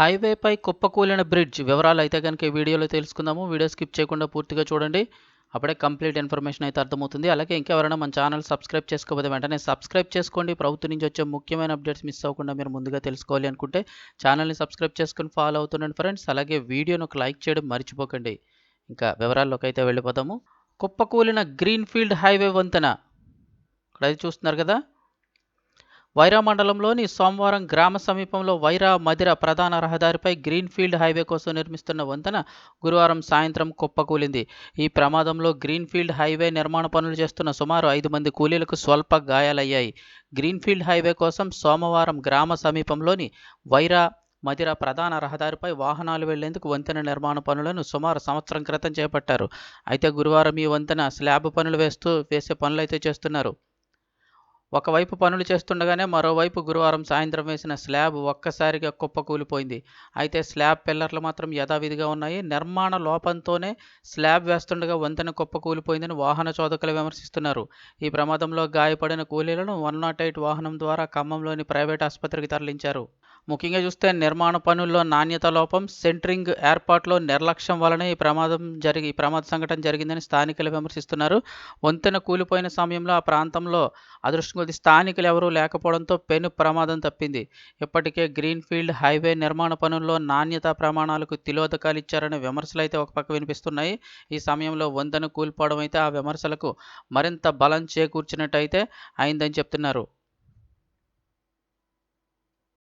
హైవేపై కుప్పకూలిన bridge. వివరాలు అయితే కనుక ఈ వీడియోలో తెలుసుకుందాము. వీడియో స్కిప్ చేయకుండా పూర్తిగా చూడండి. అప్పుడే కంప్లీట్ ఇన్ఫర్మేషన్ అయితే అర్థమవుతుంది. అలాగే ఇంకెవరైనా మన ఛానల్ సబ్స్క్రైబ్ చేసుకోకపోతే వెంటనే సబ్స్క్రైబ్ చేసుకోండి. ప్రభుత్వం నుంచి వచ్చే ముఖ్యమైన అప్డేట్స్ మిస్ అవ్వకుండా మీరు ముందుగా తెలుసుకోవాలి అనుకుంటే ఛానల్ని సబ్స్క్రైబ్ చేసుకుని ఫాలో అవుతుండండి ఫ్రెండ్స్. అలాగే వీడియోను ఒక లైక్ చేయడం మర్చిపోకండి. ఇంకా వివరాల్లోకి అయితే వెళ్ళిపోదాము. కుప్పకూలిన గ్రీన్ఫీల్డ్ హైవే వంతెన. ఇక్కడ చూస్తున్నారు కదా? వైరా మండలంలోని సోమవారం గ్రామ సమీపంలో వైరా మదిర ప్రధాన రహదారిపై గ్రీన్ఫీల్డ్ హైవే కోసం నిర్మిస్తున్న వంతెన గురువారం సాయంత్రం కుప్పకూలింది. ఈ ప్రమాదంలో గ్రీన్ఫీల్డ్ హైవే నిర్మాణ పనులు చేస్తున్న సుమారు ఐదు మంది కూలీలకు స్వల్ప గాయాలయ్యాయి. గ్రీన్ఫీల్డ్ హైవే కోసం సోమవారం గ్రామ సమీపంలోని వైరా మదిర ప్రధాన రహదారిపై వాహనాలు వెళ్ళేందుకు వంతెన నిర్మాణ పనులను సుమారు సంవత్సరం క్రితం చేపట్టారు. అయితే గురువారం ఈ వంతెన స్లాబ్ పనులు వేస్తూ వేసే పనులైతే చేస్తున్నారు. ఒకవైపు పనులు చేస్తుండగానే మరోవైపు గురువారం సాయంత్రం వేసిన స్లాబ్ ఒక్కసారిగా కుప్పకూలిపోయింది. అయితే స్లాబ్ పిల్లర్లు మాత్రం యథావిధిగా ఉన్నాయి. నిర్మాణ లోపంతోనే స్లాబ్ వేస్తుండగా వంతెన కుప్పకూలిపోయిందని వాహన చోదకులు విమర్శిస్తున్నారు. ఈ ప్రమాదంలో గాయపడిన కూలీలను వన్ నాట్ ఎయిట్ వాహనం ద్వారా ఖమ్మంలోని ప్రైవేట్ ఆసుపత్రికి తరలించారు. ముఖ్యంగా చూస్తే నిర్మాణ పనుల్లో నాణ్యత లోపం సెంట్రింగ్ ఏర్పాట్లో నిర్లక్ష్యం వలనే ఈ ప్రమాదం జరిగి ప్రమాద సంఘటన జరిగిందని స్థానికులు విమర్శిస్తున్నారు. వంతెన కూలిపోయిన సమయంలో ఆ ప్రాంతంలో అదృష్టం కొద్ది స్థానికులు ఎవరూ లేకపోవడంతో పెను ప్రమాదం తప్పింది. ఇప్పటికే గ్రీన్ఫీల్డ్ హైవే నిర్మాణ పనుల్లో నాణ్యత ప్రమాణాలకు తిలోదకాలు ఇచ్చారనే విమర్శలు అయితే ఒక పక్క వినిపిస్తున్నాయి. ఈ సమయంలో వంతెన కూలిపోవడం అయితే ఆ విమర్శలకు మరింత బలం చేకూర్చినట్టయితే అయిందని చెప్తున్నారు.